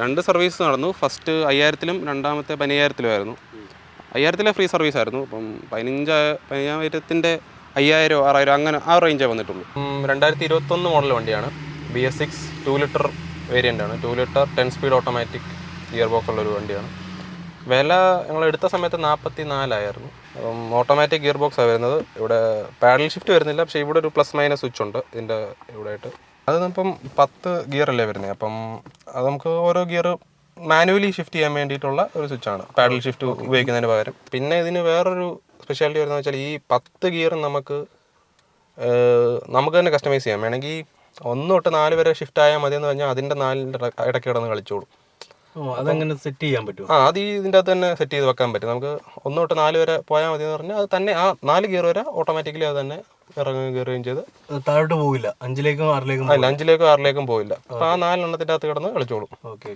രണ്ട് സർവീസ് നടന്നു. ഫസ്റ്റ് അയ്യായിരത്തിലും രണ്ടാമത്തെ പതിനയ്യായിരത്തിലുമായിരുന്നു അയ്യായിരത്തിലെ ഫ്രീ സർവീസ് ആയിരുന്നു. അപ്പം പതിനഞ്ച് പതിനായിരത്തിന്റെ അയ്യായിരം ആറായിരം അങ്ങനെ ആ റേഞ്ചേ വന്നിട്ടുള്ളൂ. രണ്ടായിരത്തി ഇരുപത്തൊന്ന് മോഡൽ വണ്ടിയാണ്. B S six two litre variant ആണ്. Two litre ten speed automatic gear box ഉള്ളൊരു വണ്ടിയാണ്. വില ഞങ്ങൾ എടുത്ത സമയത്ത് നാൽപ്പത്തി നാലായിരുന്നു അപ്പം ഓട്ടോമാറ്റിക് ഗിയർ ആണ് വരുന്നത്. ഇവിടെ പാഡൽ ഷിഫ്റ്റ് വരുന്നില്ല. പക്ഷേ ഇവിടെ ഒരു പ്ലസ് മൈനസ് സ്വിച്ച് ഉണ്ട്. ഇതിന്റെ ഇവിടെ ആയിട്ട് അത് ഇപ്പം പത്ത് ഗിയർ അല്ലേ വരുന്നത് അപ്പം അത് നമുക്ക് ഓരോ ഗിയർ മാനുവലി ഷിഫ്റ്റ് ചെയ്യാൻ വേണ്ടിയിട്ടുള്ള ഒരു സ്വിച്ചാണ്. പാഡൽ ഷിഫ്റ്റ് ഉപയോഗിക്കുന്നതിന് പകരം. പിന്നെ ഇതിന് വേറൊരു സ്പെഷ്യാലിറ്റി വരുന്നത് വെച്ചാൽ ഈ പത്ത് ഗിയർ നമുക്ക് നമുക്ക് തന്നെ കസ്റ്റമൈസ് ചെയ്യാം. വേണമെങ്കിൽ ഒന്ന് തൊട്ട് നാല് വരെ ഷിഫ്റ്റ് ആയാൽ മതി എന്ന് പറഞ്ഞാൽ അതിന്റെ നാലിന്റെ ഇടയ്ക്ക് കിടന്ന് കളിച്ചോളും. അതെങ്ങനെ സെറ്റ് ചെയ്യാൻ പറ്റും ആ അത് ഈ ഇതിന്റെ അകത്ത് തന്നെ സെറ്റ് ചെയ്ത് വെക്കാൻ പറ്റും. നമുക്ക് ഒന്ന് തൊട്ട് നാല് വരെ പോയാൽ മതി എന്ന് പറഞ്ഞാൽ അത് തന്നെ ആ നാല് ഗിയർ വരെ ഓട്ടോമാറ്റിക്കലി അത് തന്നെ ഇറങ്ങുകയും കയറുകയും ചെയ്ത് താഴോട്ട് പോകില്ല അഞ്ചിലേക്കും ആറിലേക്കും അല്ല അഞ്ചിലേക്കും ആറിലേക്കും പോകില്ല അപ്പൊ ആ നാലെണ്ണത്തിന്റെ അകത്ത് കിടന്ന് കളിച്ചോളും. ഓക്കെ.